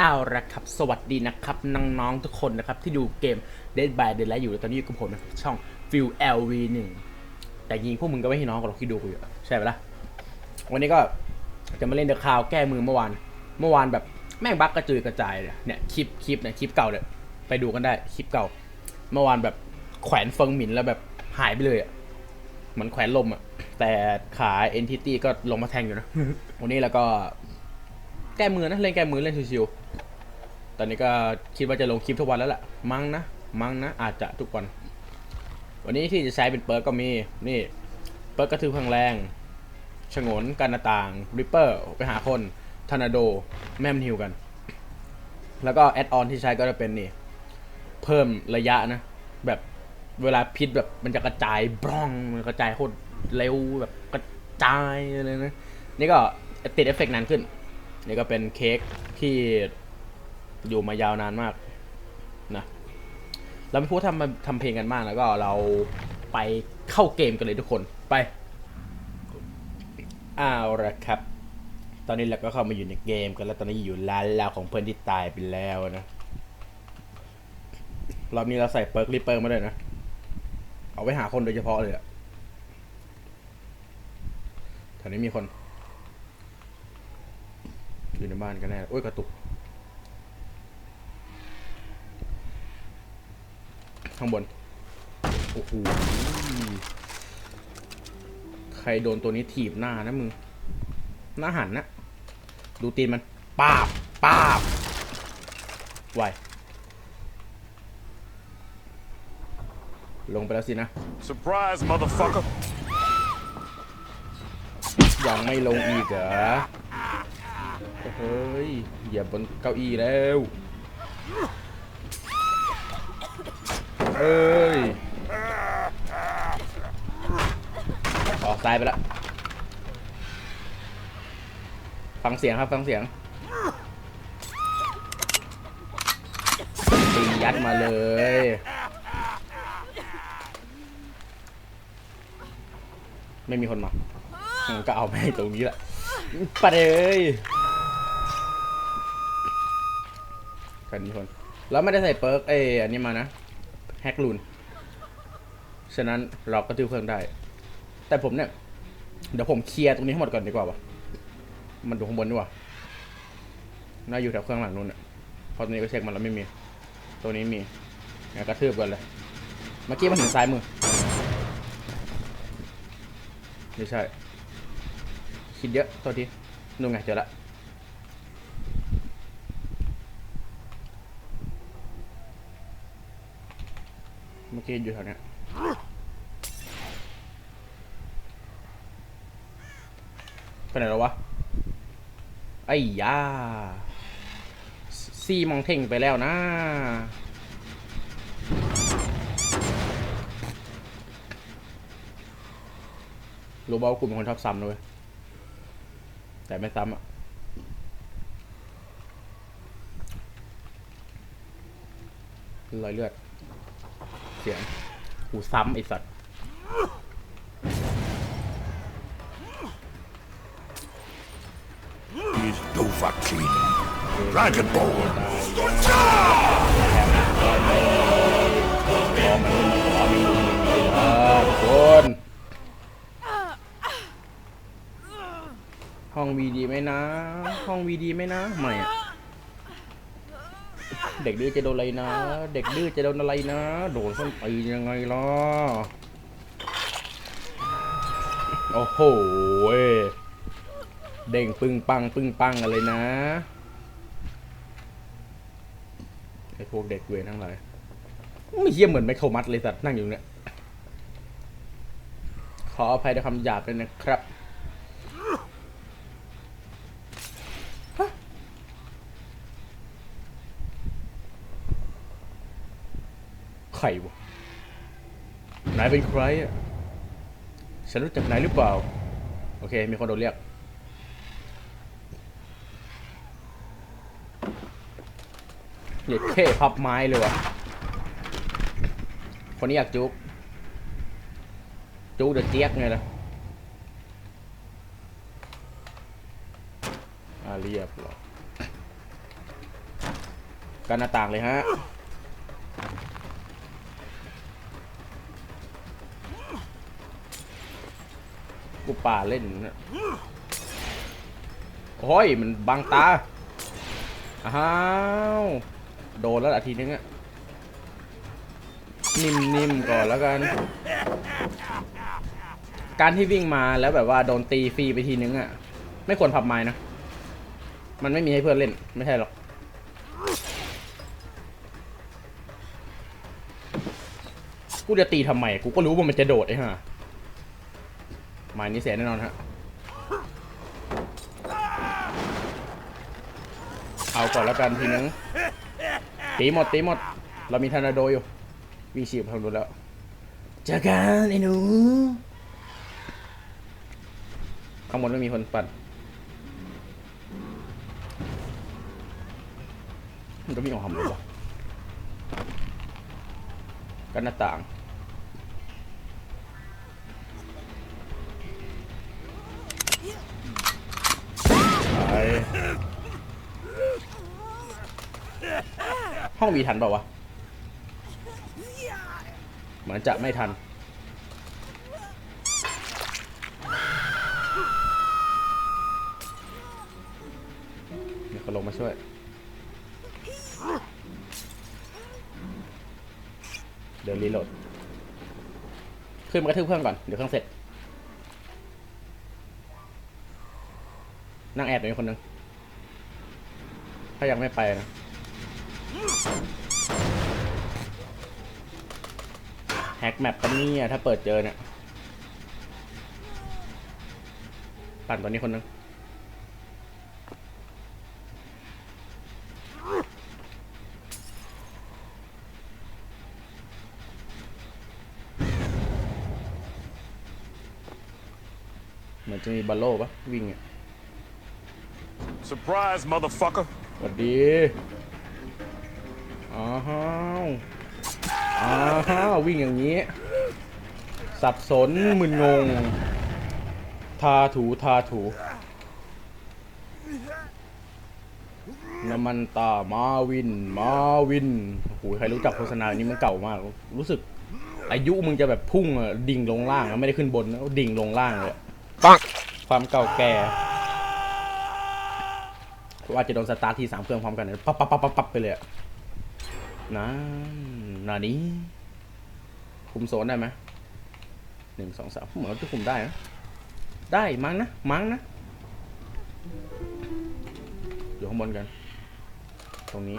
เอาละครับ สวัสดีนะครับ น้อง ๆ ทุกคนนะครับ ที่ดูเกม Dead by Daylight อยู่ตอนนี้อยู่กับผมนะครับช่อง f i l LV1 แต่ยิงพวกมึงก็ไม่ให้น้องกับเราที่ดูกูอยู่ใช่ไหมล่ะ วันนี้ก็จะมาเล่นเดอะคาวแก้มือเมื่อวาน เมื่อวานแบบแม่งบั๊กกระจุยกระจายเลยเนี่ยคลิปคลิปเนี่ยคลิปเก่าเลยไปดูกันได้คลิปเก่า เมื่อวานแบบแขวนเฟิงหมินแล้วแบบหายไปเลยอะเหมือนแขวนลมอะแต่ขา NTT ก็ลงมาแทงอยู่นะวันนี้แล้วก็แก้มือนะเล่นแก้มือเล่นชิวๆ ตอนนี้ก็คิดว่าจะลงคลิปทุกวันแล้วล่ะ มั้งนะ มั้งนะ อาจจะทุกวัน วันนี้ที่จะใช้เป็นเปิร์กก็มี นี่ เปิร์กกระทืบพลังแรงฉงนกันหน้าต่างริปเปอร์ ไปหาคนทอร์นาโด แมมนฮิวกัน แล้วก็แอดออนที่ใช้ก็จะเป็นนี่ เพิ่มระยะนะ แบบเวลาพิษแบบมันจะกระจายบรองมันกระจายโคตรเร็วแบบกระจายเลยนะ นี่ก็ติดเอฟเฟกต์นานขึ้น นี่ก็เป็นเค้กที่ อยู่มายาวนานมากนะเราไม่พูดทำมาทำเพลงกันมากแล้วก็เราไปเข้าเกมกันเลยทุกคนไปอ้าวละครับ ตอนนี้เราก็เข้ามาอยู่ในเกมกันแล้วตอนนี้อยู่ร้านเราของเพื่อนที่ตายไปแล้วนะรอบนี้เราใส่เปิร์กริปเปอร์มาด้วยนะ เอาไว้หาคนโดยเฉพาะเลยอะแถวนี้มีคน อยู่ในบ้านกันแน่โอ้ยกระตุก ข้างบน โอ้โห ใครโดนตัวนี้ถีบหน้านะมึง หน้าหันนะ ดูตีนมันป้าบป้าบไวลงไปแล้วสินะ Surprise, motherfucker. ยังไม่ลงอีกเหรอ เฮ้ย เหยียบบนเก้าอี้แล้ว เอ้ย ออกซ้ายไปละ ฟังเสียงครับ ฟังเสียงตียัดมาเลย ไม่มีคนมาก็เอาไปตรงนี้แหละไปเลยกันนี้คน แล้วไม่ได้ใส่เปิร์กเออันนี้มานะ แฮกลูน ฉะนั้นเราก็ทืบเพิ่มได้ แต่ผมเนี่ย เดี๋ยวผมเคลียร์ตรงนี้ให้หมดก่อนดีกว่าวะมันดูข้างบนดีกว่าน่าอยู่แถวเครื่องหลังนู่นอะเพราะตรงนี้ก็เช็คมันแล้วไม่มี ตัวนี้มีงั้นกระทืบก่อนเลย เมื่อกี้มันถึงซ้ายมือ ไม่ใช่ คิดเยอะตัวทีนู่นไงเจอละ มื่อกี้อยู่แถวเนี้ยไปไหนแล้ววะ ไอ้ยาซีมองเท่งไปแล้วนะรู้บ่ากลุ่มเป็นคนชอบซ้ำเว้ยแต่ไม่ซ้ำอะรอยเลือด สียงหูซ้ำไอสัตว์ Is Dovahkiin. Dragon Ball. พอมันพอมีเออทุกคนห้องวีดีไหมนะ ห้องวีดีไหมนะไม่อะ เด็กดื้อจะโดนอะไรนะ เด็กดื้อจะโดนอะไรนะ โดนส้นตียังไงล่ะ โอ้โหเว้เด้งปึ้งปังปึ้งปังกันเลยนะไอพวกเด็กเวรทั้งหลายไม่เยี่ยมเหมือนไมโครมัดเลยสัตว์นั่งอยู่เนี่ย ขออภัยในคำหยาบเลยนะครับฮะ ใครวะ นายเป็นใครอะ ฉันรู้จักนายหรือเปล่า โอเค มีคนโดนเรียก เหยียดเข้พับไม้เลยวะคนนี้อยากจุก จุกเดือดเจี๊ยกไงล่ะอาเรียบร้อยกันหน้าต่างเลยฮะ กูป่าเล่นนะโอ้ยมันบังตา อ้าว โดนแล้วอาทีนึงอะนิ่มๆก่อนแล้วกัน การที่วิ่งมาแล้วแบบว่าโดนตีฟรีไปทีนึงอะไม่ควรพับไม้นะ มันไม่มีให้เพื่อนเล่นไม่ใช่หรอกกูจะตีทำไม กูก็รู้ว่ามันจะโดดไอ้ห่า ไม้นี้เสียแน่นอนฮะ เอาก่อนแล้วกันทีนึง ตีหมดตีหมด เรามีทอร์นาโดอยู่วิ่งฉีบทางดูแล้วเจอกันไอ้หนู ข้างบนไม่มีคนปั่นมันก็วิ่งออกทำเลยวะกันหน้าต่าง ห้องมีทันเปล่าวะ เหมือนจะไม่ทัน เดี๋ยวเขาลงมาช่วย เดี๋ยวรีโหลด ขึ้นมากระทืบเพื่อนก่อน เดี๋ยวเครื่องเสร็จ นั่งแอบอยู่คนหนึงถ้ายังไม่ไปนะแฮกแมปปะเนี่ยถ้าเปิดเจอเนี่ยปั่นตัวนี้คนหนึงเหมือนจะมีบัลโล่ปะวิ่งอะ Surprise, motherfucker. สวัสดีอ้าวอ้าววิ่งอย่างนี้ สับสนมึนงง ทาถูทาถูน้ำมันตามาวิน มาวินโอ้โหใครรู้จักโฆษณานี้มันเก่ามาก รู้สึก อายุมึงจะแบบพุ่งอะดิ่งลงล่างอะไม่ได้ขึ้นบนนะดิ่งลงล่างเลยอะปังความเก่าแก่ ว่าจะโดนสตาร์ททีสามเครื่องพร้อมกันนะปั๊บปั๊บปั๊บปั๊บปั๊บไปเลยอะนะนานี้คุมโซนได้ไหมหนึ่งสองสามเหมือนจะคุมได้นะได้มั้งนะมั้งนะอยู่ข้างบนกัน ตรงนี้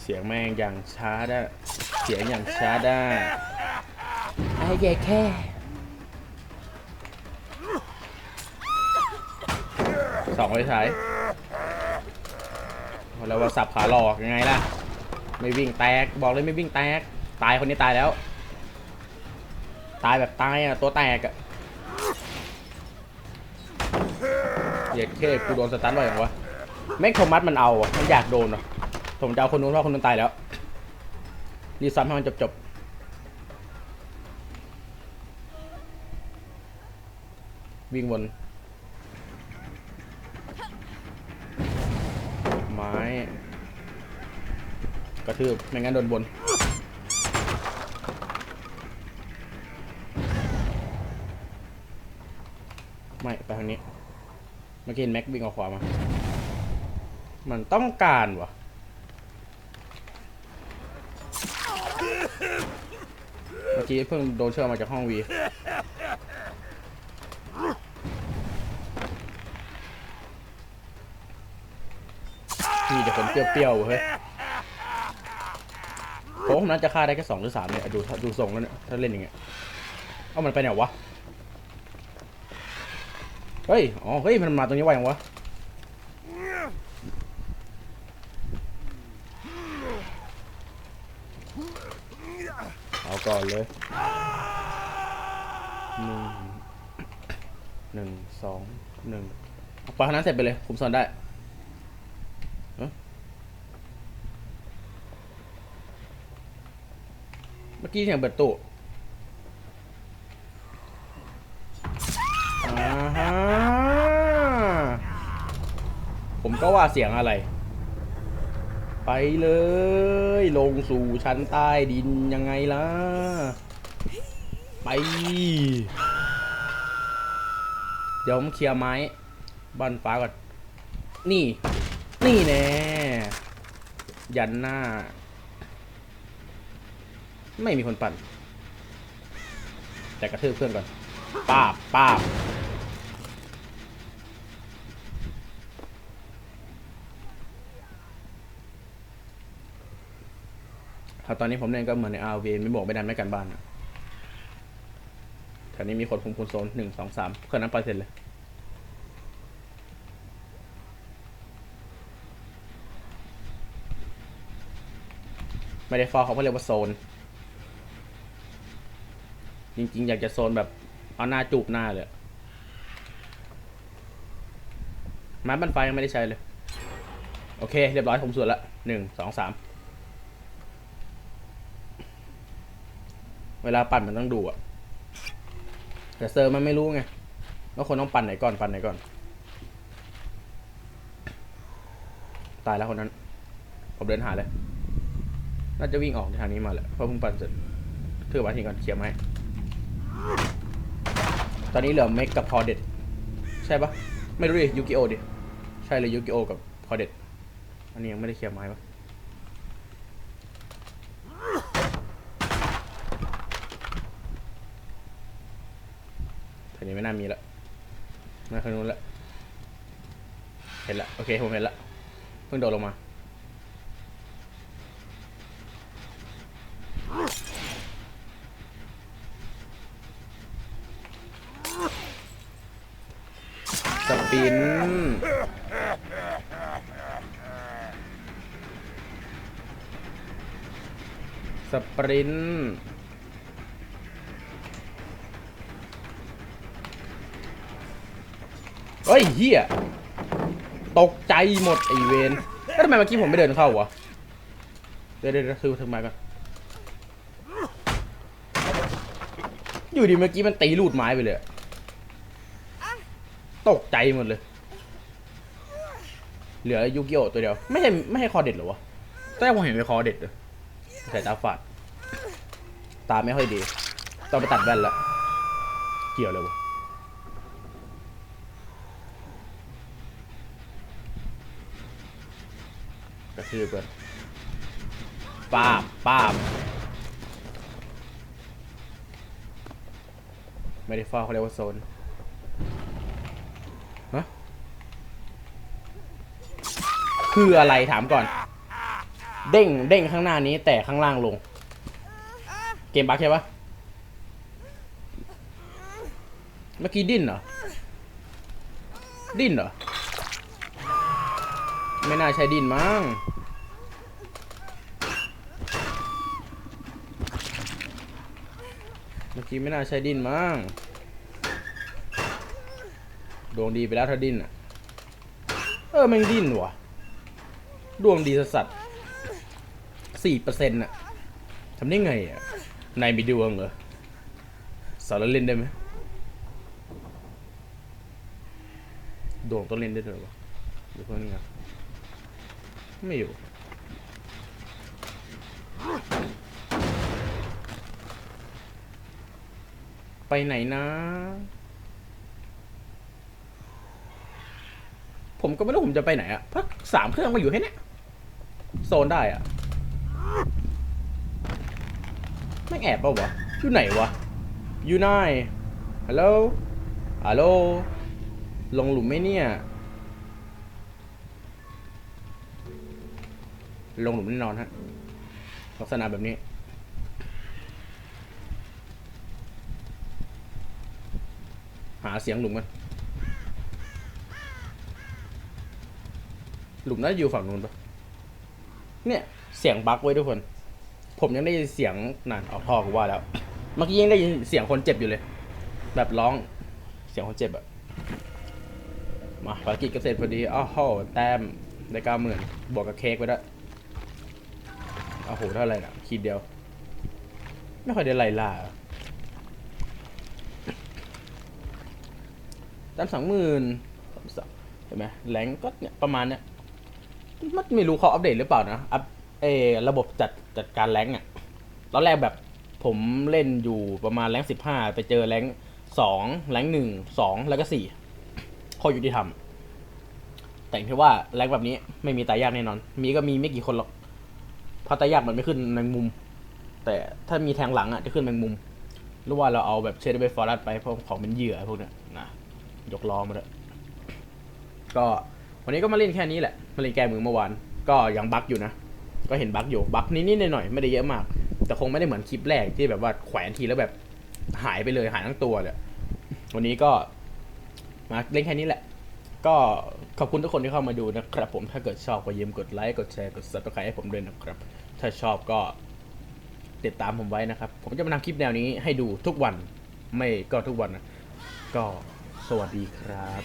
เสียงแม่งอย่างช้าได้ เสียงอย่างช้าได้ไอ้แย่แค่ สองไฟฉายแล้วว่าสับขาหลอกยังไงล่ะ ไม่วิ่งแตก บอกเลยไม่วิ่งแตก ตายคนนี้ตายแล้ว ตายแบบตายอะ ตัวแตกอะเหยียดเข้กูโดนสตันบ่อยอย่างวะแม็กโทมัสมันเอาอะมันอยากโดนอะผมจะเอาคนนู้นเพราะคนนู้นตายแล้ว รีซัมให้มันจบจบวิ่งวน กระทืบไม่งั้นโดนบน ไม่ ไปทางนี้ เมื่อกี้เห็นแม็กวิ่งออกขวามา มันต้องการวะเมื่อกี้เพิ่งโดนเชื่อมาจากห้องวีมีแต่คนเปรี้ยวๆเฮ้ย ผมน่าจะฆ่าได้แค่สองหรือสามเนี่ยดูดูทรงแล้วเนี่ยถ้าเล่นอย่างเงี้ยเอามันไปไหนวะเฮ้ยอ๋อเฮ้ยมันมาตรงนี้ไวยังวะเอาก่อนเลยหนึ่งหนึ่งสองหนึ่งเอาไปทางนั้นเสร็จไปเลยผมสอนได้เอ้อ เมื่อกี้เสียงเปิดตู้อ่าฮะผมก็ว่าเสียงอะไร ไปเลย ลงสู่ชั้นใต้ดินยังไงล่ะ ไป เดี๋ยวผมเคลียร์ไม้บ้านฟ้าก่อน นี่ นี่แน่ ยันหน้า ไม่มีคนปั่น แต่กระทืบเพื่อนก่อนป้าบป้าบถ้าตอนนี้ผมเล่นก็เหมือนใน RV ไม่บอกไม่ดันไม่กันบ้านอะแถวนี้มีคนคุมคุณโซนหนึ่งสองสามเครื่องนั้นไปเสร็จเลย ไม่ได้ฟอลเขาก็เรียกว่าโซน จริง ๆ อยากจะโซนแบบ เอาหน้าจูบหน้าเลยไม้บันไฟยังไม่ได้ใช้เลย โอเค เรียบร้อยผมสวดละหนึ่งสองสามเวลาปั่นมันต้องดูอะแต่เซอร์มันไม่รู้ไงว่าคนต้องปั่นไหนก่อนปั่นไหนก่อน ตายแล้วคนนั้น ผมเดินหาเลย น่าจะวิ่งออกทางนี้มาแหละเพราะเพิ่งปั่นเสร็จถือไว้ทีก่อนเคลียร์ไหม ตอนนี้เหลือเมกกับพอเด็ดใช่ปะไม่รู้ดิยูกิโอดิ ใช่เลยยูกิโอกับพอเด็ดอันนี้ยังไม่ได้เคลียร์ไม้ปะทีนี้ไม่น่ามีละมาข้างนู้นละ เห็นละ โอเค ผมเห็นละ เพิ่งโดดลงมา สปิน สปรินต์เฮ้ยเฮียตกใจหมดไอเวนแล้วทำไมเมื่อกี้ผมไม่เดินเข้าวะ เดี๋ยวเดี๋ยวคือถึงมาก่อนอยู่ดีเมื่อกี้มันตีลูดไม้ไปเลย ตกใจหมดเลย เหลือยูกิโอตัวเดียว ไม่ใช่ไม่ใช่คอเด็ดหรอวะแรกผมเห็นเป็นคอเด็ดเลย ใส่ตาฝาด ตาไม่ค่อยดี ต้องไปตัดแว่นละ เกี่ยวเลยวะกระทืบกันป้าบป้าบไม่ได้เฝ้าเขาเรียกว่าโซนฮะคืออะไรถามก่อน เด้งเด้งข้างหน้านี้แต่ข้างล่างลง เกมบักใช่ปะเมื่อกี้ดิ้นเหรอ ดิ้นเหรอ ไม่น่าใช่ดิ้นมั้งเมื่อกี้ไม่น่าใช่ดิ้นมั้งดวงดีไปแล้วถ้าดิ้นอะ เออแม่งดิ้นว่ะ ดวงดีสัสสี่ สี่เปอร์เซ็นต์อะทำได้ไงอะนายมีดวงเหรอสอนแล้วเล่นได้ไหมดวงต้องเล่นได้ด้วยเหรอวะหรือเพื่อนไงไม่อยู่ไปไหนนะ ผมก็ไม่รู้ผมจะไปไหนอะพักสามเครื่องมาอยู่แค่เนี้ยโซนได้อะ ไม่แอบเปล่าวะ อยู่ไหนวะ อยู่ไหนฮัลโหล ฮัลโหล ลงหลุมไหมเนี่ย ลงหลุมแน่นอนฮะ ลักษณะแบบนี้หาเสียงหลุมกัน หลุมน่าจะอยู่ฝั่งนู้นปะเนี่ย เสียงบั๊กไว้ทุกคน ผมยังได้ยินเสียงนั่นออกท่อกูว่าแล้ว เมื่อกี้ยังได้ยินเสียงคนเจ็บอยู่เลย แบบร้องเสียงคนเจ็บอะมาภารกิจเกษตรพอดีอ้าวโหแต้มได้เก้าหมื่นบวกกับเค้กไปด้วยอ้โหเท่าไหร่นะขีดเดียว ไม่ค่อยได้ไล่ล่าอะแต้มสองหมื่นเห็นไหมแรงก็เนี่ยประมาณเนี้ยมันไม่รู้เขาอัปเดตหรือเปล่านะอัป เอระบบจัดจัดการแรงอะตอนแรกแบบผมเล่นอยู่ประมาณแรงสิบห้าไปเจอแรงสองแรงหนึ่งสองแล้วก็สี่ข้อยุติธรรม แต่ที่ว่าแรงแบบนี้ไม่มีตายยากแน่นอน มีก็มีไม่กี่คนหรอกเพราะตายยากมันไม่ขึ้นแมงมุม แต่ถ้ามีแทงหลังอะจะขึ้นแมงมุม หรือว่าเราเอาแบบเชดเบฟฟอรัสไปเพราะของเป็นเหยื่อพวกเนี้ยนะยกล้อมาเลยก็วันนี้ก็มาเล่นแค่นี้แหละมาเล่นแก้มือเมื่อวานก็ยังบั๊กอยู่นะ ก็เห็นบั๊กอยู่บั๊กนิดๆหน่อยๆไม่ได้เยอะมาก แต่คงไม่ได้เหมือนคลิปแรกที่แบบว่าแขวนทีแล้วแบบหายไปเลยหายทั้งตัวเลยวันนี้ก็มาเล่นแค่นี้แหละ ก็ขอบคุณทุกคนที่เข้ามาดูนะครับผมถ้าเกิดชอบก็ยิ้มกดไลค์กดแชร์กดซับสไครต์ให้ผมด้วยนะครับ ถ้าชอบก็ติดตามผมไว้นะครับ ผมจะมาทำคลิปแนวนี้ให้ดูทุกวันไม่ก็ทุกวันนะก็สวัสดีครับ